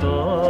歌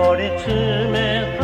허리춤에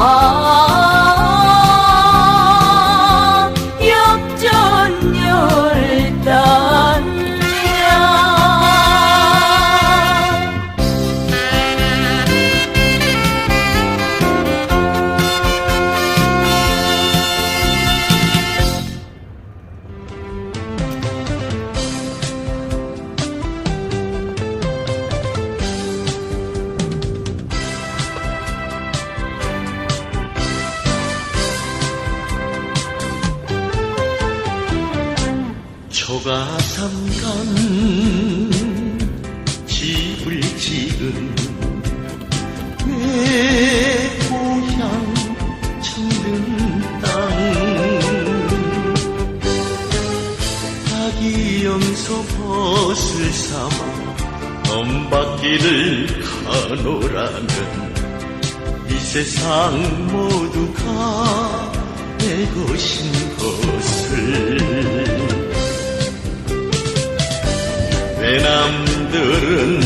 啊 이 염소, 벗을 삼아 넘받기를 가노라면 이 세상 모두가 내 것인 것을. 내 남들은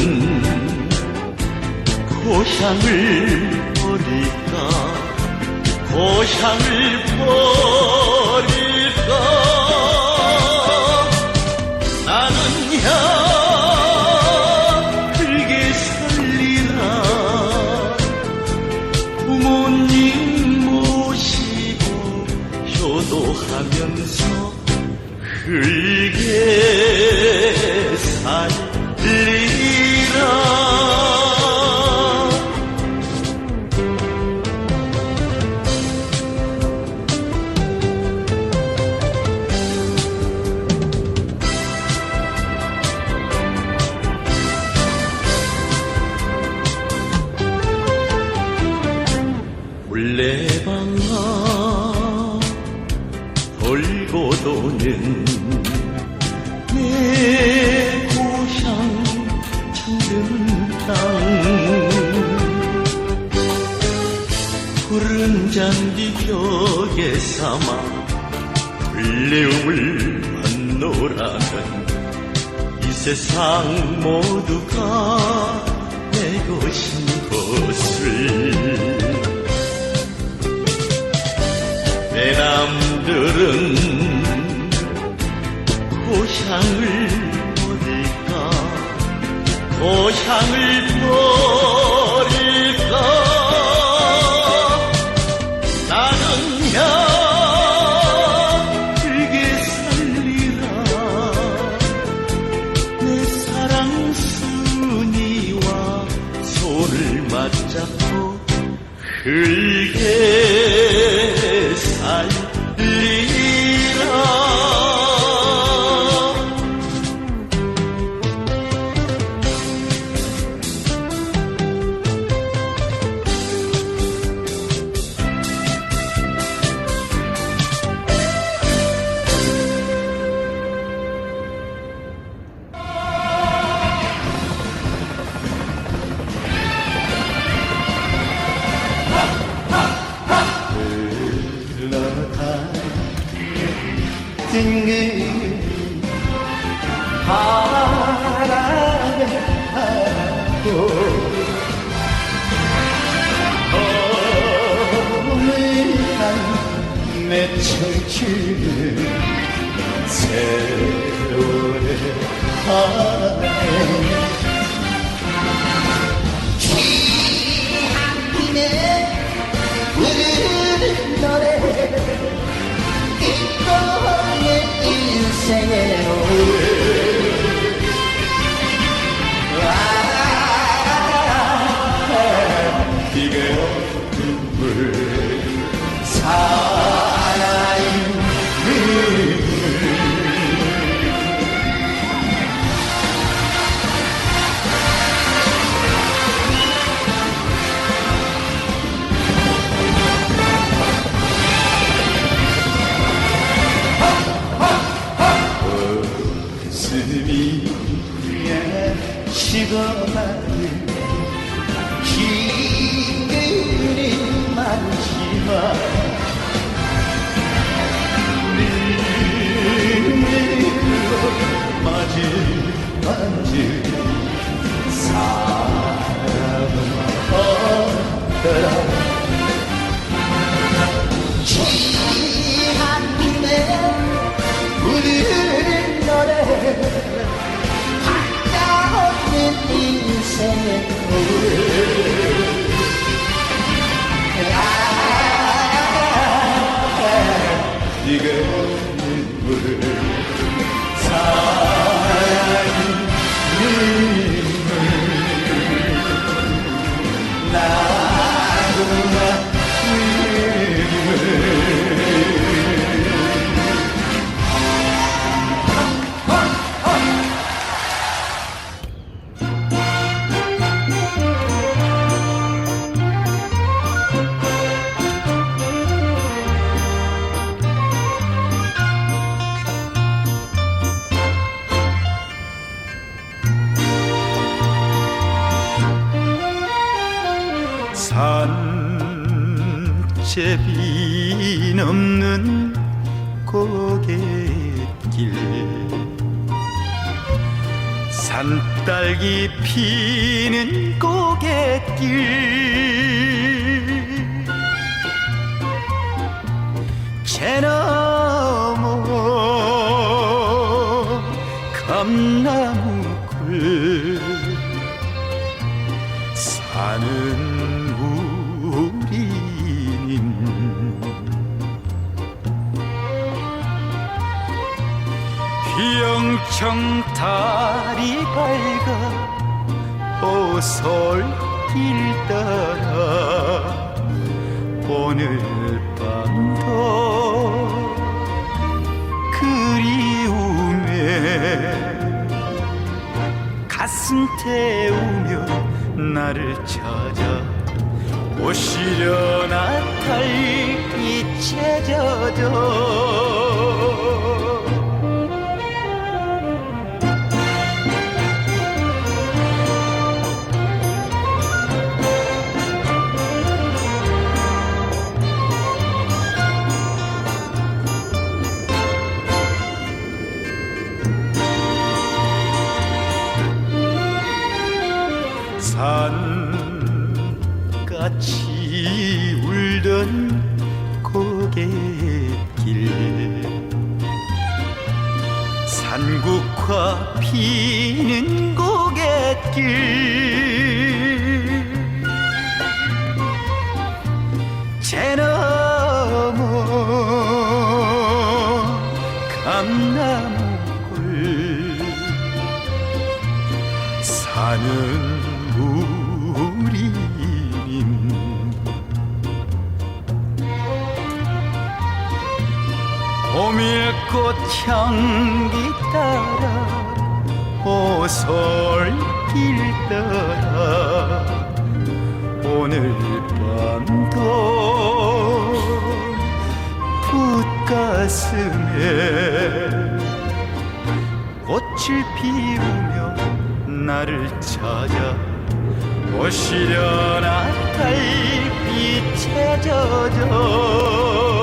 고향을 버릴까? 고향을 버릴까 고향을 보낼까 고향을 보 바람에 타고 어물한 내 철길을 세월에 하네 singing away. 네가 없는 물. 사랑이 산딸기 피는 고갯길. 채너 오솔길 따라 오늘 밤도 그리움에 가슴 태우며 나를 찾아 오시려나 달빛에 젖어 사는 우리는 호밀꽃 향기 따라 오솔길 따라 오늘 밤도 붓가슴에 꽃을 피우며 나를 찾아 오시려나 달빛에 젖어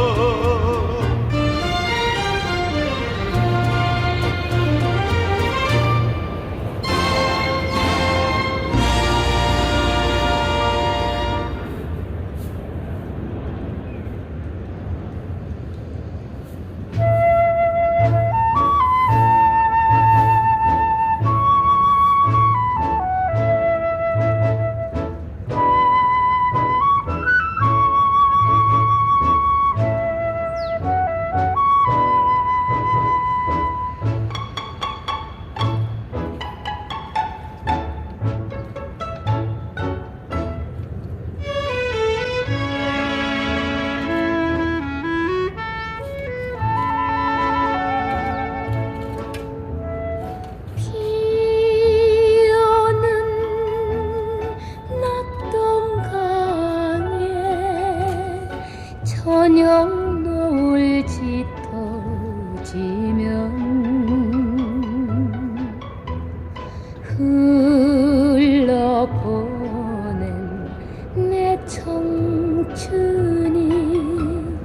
주님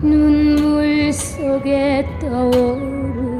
눈물 속에 떠오른다.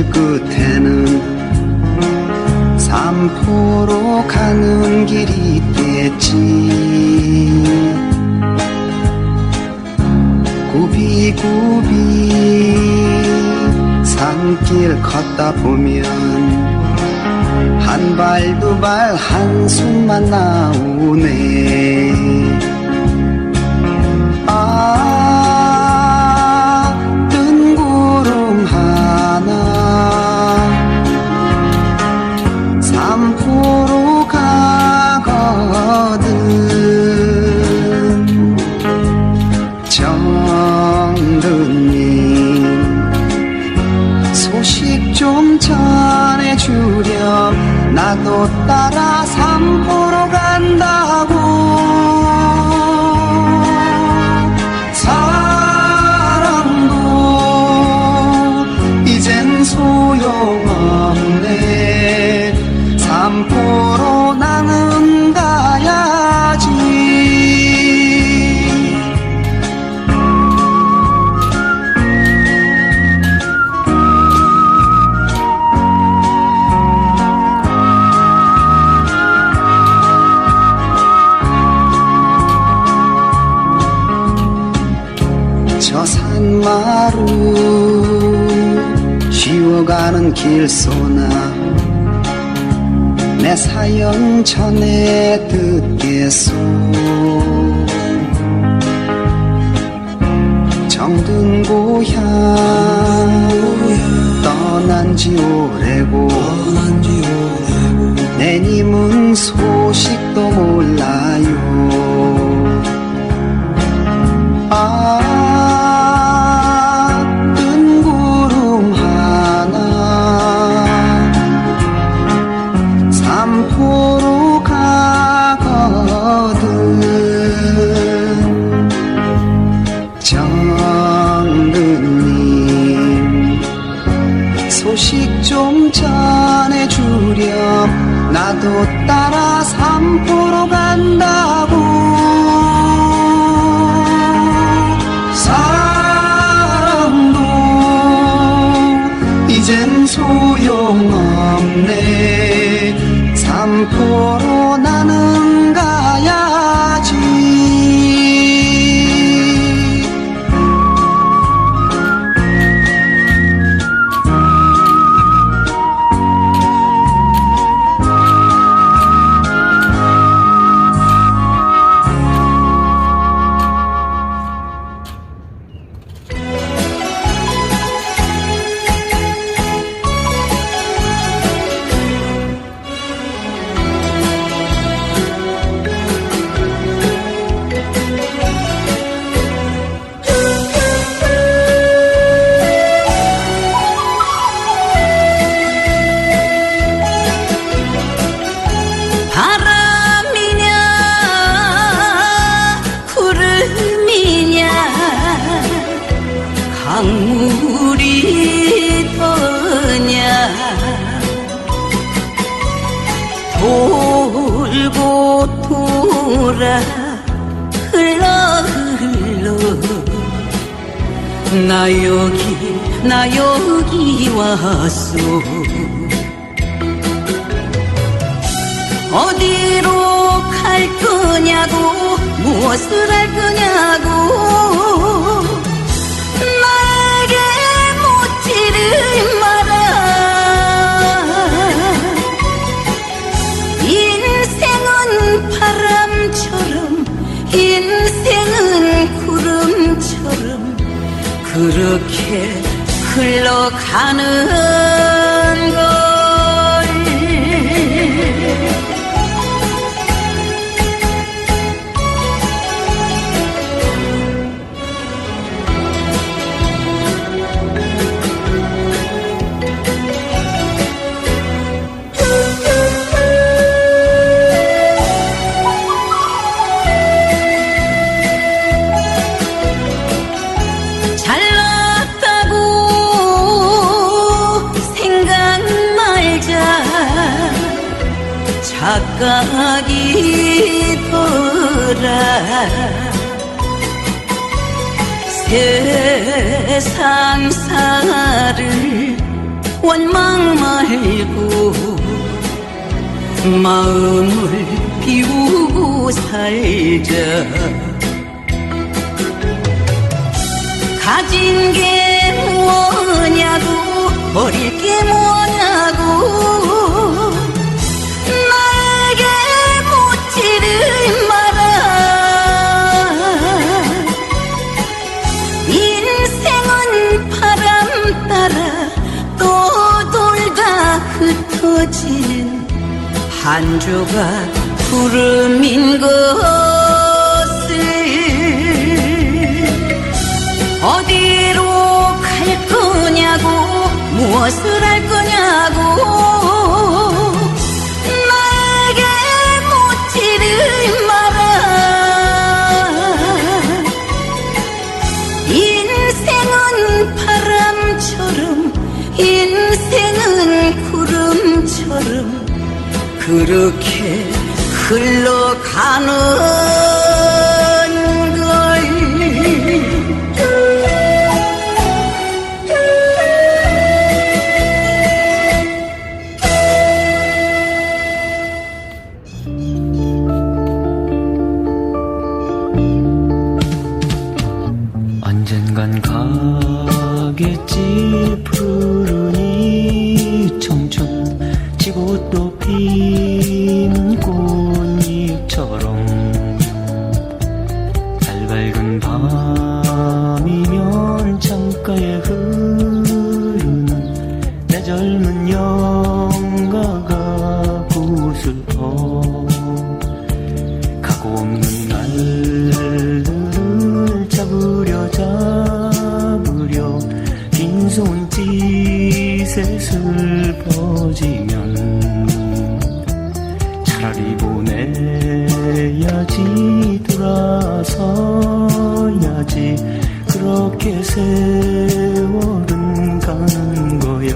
길 끝에는 삼포로 가는 길이 있겠지. 구비구비 산길 걷다 보면 한 발 두 발 한숨만 나오네. 주렴 나도 따라서 질소나 내 사연 전에 듣겠소. 정든 고향 떠난 지 오래고 소용 나 여기 나 여기 왔어 어디로 갈 거냐고 무엇을 할 거냐고 그렇게 흘러가는 가진 게 뭐냐고 버릴 게 뭐냐고. 나에게 묻지를 마라 인생은 바람 따라 또 돌다 흩어지는 한 조각 구름인 것 무엇을 할 거냐고. 나에게 묻지를 마라 인생은 바람처럼 인생은 구름처럼 그렇게 흘러가는 손짓에 슬퍼지면 차라리 보내야지 돌아서야지. 그렇게 세월은 가는 거야